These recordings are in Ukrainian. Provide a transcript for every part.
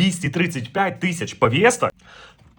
235 тисяч повісток.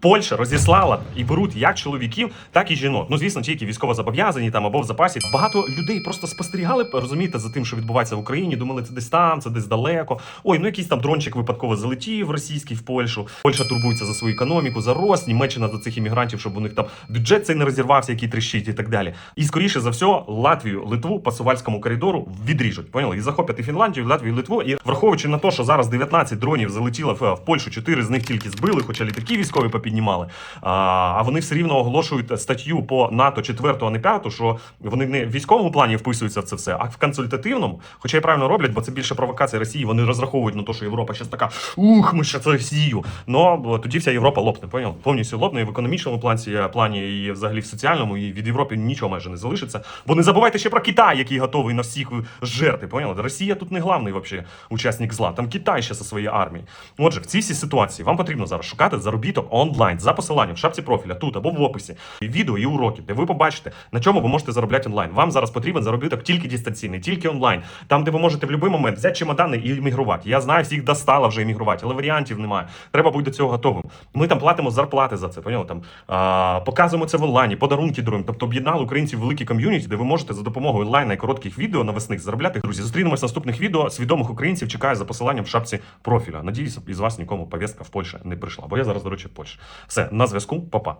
Польща розіслала і беруть як чоловіків, так і жінок. Ну звісно, ті, які військово зобов'язані там або в запасі. Багато людей просто спостерігали, розумієте, за тим, що відбувається в Україні. Думали, це десь там, це десь далеко. Ой, ну якийсь там дрончик випадково залетів російський в Польщу. Польща турбується за свою економіку, за рост, Німеччина за цих іммігрантів, щоб у них там бюджет цей не розірвався, який тріщить і так далі. І скоріше за все, Латвію, Литву по Сувальському коридору відріжуть. Поняли? І захоплять і Фінляндію, і Латвію, і Литву. І враховуючи на те, що зараз 19 дронів залетіло в, Польщу, 4 з них тільки збили, хоча літаки військові попіднімали. А, а вони все рівно оголошують статтю по НАТО 4, а не 5, що вони не в військовому плані вписуються в це все, а в консультативному. Хоча і правильно роблять, бо це більше провокація Росії. Вони розраховують на те, що Європа зараз така ух, ми ще це Росію. Ну тоді вся Європа лопне, поняв? Повністю лопне і в економічному плані, плані, і взагалі в соціальному, і від Європи нічого майже не залишиться. Бо не забувайте ще про Китай, який готовий на всіх жерти. Поняли? Росія тут не главний вообще учасник зла. Там Китай ще зі своєю армією. Отже, в цій ситуації вам потрібно зараз шукати заробіток онлайн за посиланням в шапці профіля тут або в описі. Відео і уроки, де ви побачите, на чому ви можете заробляти онлайн. Вам зараз потрібен заробіток тільки дистанційний, тільки онлайн. Там, де ви можете в будь-який момент взяти чемодани і іммігрувати. Я знаю, всіх достало вже іммігрувати, але варіантів немає. Треба бути до цього готовим. Ми там платимо зарплати за це. Поняли? Там а, показуємо це в онлайні, подарунки даруємо. Тобто об'єднали українців в великій ком'юніті, де ви можете за допомогою онлайна і коротких відео навесних заробляти. Друзі, зустрінемось в наступних відео. Свідомих українців чекаю за посиланням в шапці профіля. Надіюсь, із вас нікому повістка в Польщі не прийшла. Бо я зараз, до речі, в Польщі. Все, на зв'язку, Па-па.